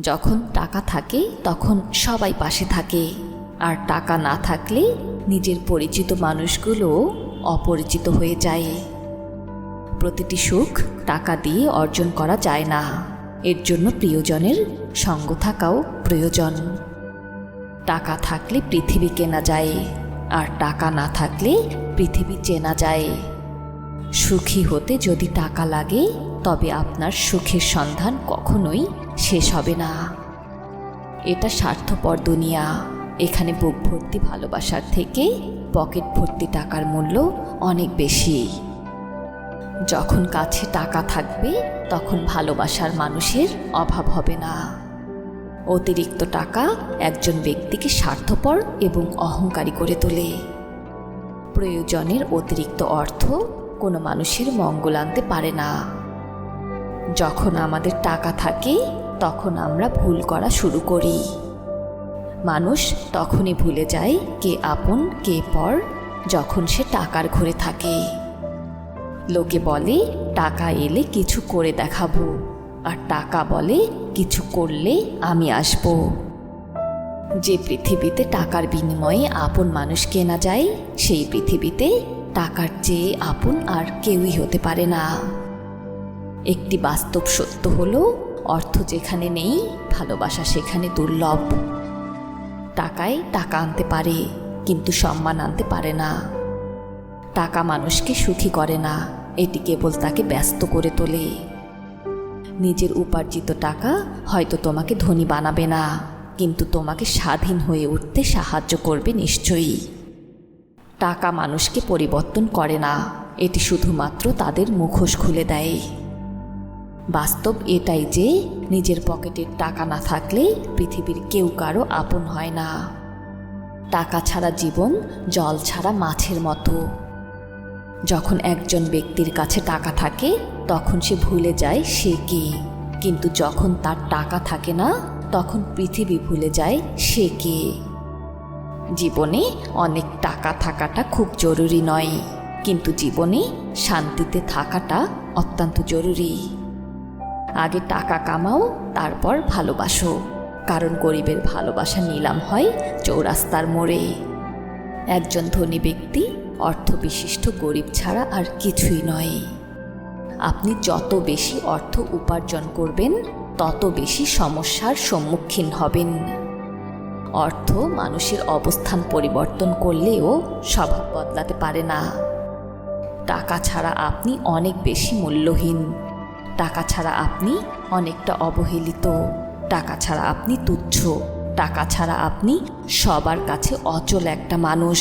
যখন টাকা থাকে, তখন সবাই পাশে থাকে। আর টাকা না থাকলে নিজের পরিচিত মানুষগুলো অপরিচিত হয়ে যায়। প্রতিটি সুখ টাকা দিয়ে অর্জন করা যায় না। এর জন্য প্রিয়জনের সঙ্গ থাকাও প্রয়োজন। টাকা থাকলে পৃথিবী কেনা যায়, আর টাকা না থাকলে পৃথিবী চেনা যায়। সুখী হতে যদি টাকা লাগে, তবে আপনার সুখের সন্ধান কখনোই শেষ হবে না। এটা স্বার্থপর দুনিয়া। এখানে বুক ভর্তি ভালোবাসার থেকে পকেট ভর্তি টাকার মূল্য অনেক বেশি। যখন কাছে টাকা থাকবে, তখন ভালোবাসার মানুষের অভাব হবে না। অতিরিক্ত টাকা একজন ব্যক্তিকে স্বার্থপর এবং অহংকারী করে তোলে। প্রয়োজনের অতিরিক্ত অর্থ কোনো মানুষের মঙ্গল আনতে পারে না। যখন আমাদের টাকা থাকে তখন আমরা ভুল করা শুরু করি। মানুষ তখনই ভুলে যায় কে আপন, কে পর, যখন সে টাকার ঘরে থাকে। লোকে বলে, টাকা এলে কিছু করে দেখাবো, আর টাকা বলে, কিছু করলে আমি আসব। যে পৃথিবীতে টাকার বিনিময়ে আপন মানুষ কেনা যায়, সেই পৃথিবীতে টাকার চেয়ে আপন আর কেউই হতে পারে না। একটি বাস্তব সত্য হলো অর্থ যেখানে নেই, ভালোবাসা সেখানে দুর্লভ। টাকায় টাকা আনতে পারে, কিন্তু সম্মান আনতে পারে না। টাকা মানুষকে সুখী করে না, এটি কেবল তাকে ব্যস্ত করে তোলে। নিজের উপার্জিত টাকা হয়তো তোমাকে ধনী বানাবে না, কিন্তু তোমাকে স্বাধীন হয়ে উঠতে সাহায্য করবে নিশ্চয়ই। টাকা মানুষকে পরিবর্তন করে না, এটি শুধুমাত্র তাদের মুখোশ খুলে দেয়। বাস্তব এটাই যে, নিজের পকেটের টাকা না থাকলে পৃথিবীর কেউ কারও আপন হয় না। টাকা ছাড়া জীবন, জল ছাড়া মাছের মতো। যখন একজন ব্যক্তির কাছে টাকা থাকে, তখন সে ভুলে যায় সে কে। কিন্তু যখন তার টাকা থাকে না, তখন পৃথিবী ভুলে যায় সে কে। জীবনে অনেক টাকা থাকাটা খুব জরুরি নয়, কিন্তু জীবনে শান্তিতে থাকাটা অত্যন্ত জরুরি। আগে টাকা কামাও, তারপর ভালোবাসো। কারণ গরিবের ভালোবাসা নিলাম হয় চৌরাস্তার মোড়ে। একজন ধনী ব্যক্তি অর্থবিশিষ্ট গরিব ছাড়া আর কিছুই নয়। আপনি যত বেশি অর্থ উপার্জন করবেন, তত বেশি সমস্যার সম্মুখীন হবেন। অর্থ মানুষের অবস্থান পরিবর্তন করলেও স্বভাব বদলাতে পারে না। টাকা ছাড়া আপনি অনেক বেশি মূল্যহীন। টাকা ছাড়া আপনি অনেকটা অবহেলিত। টাকা ছাড়া আপনি তুচ্ছ। টাকা ছাড়া আপনি সবার কাছে অচল একটা মানুষ।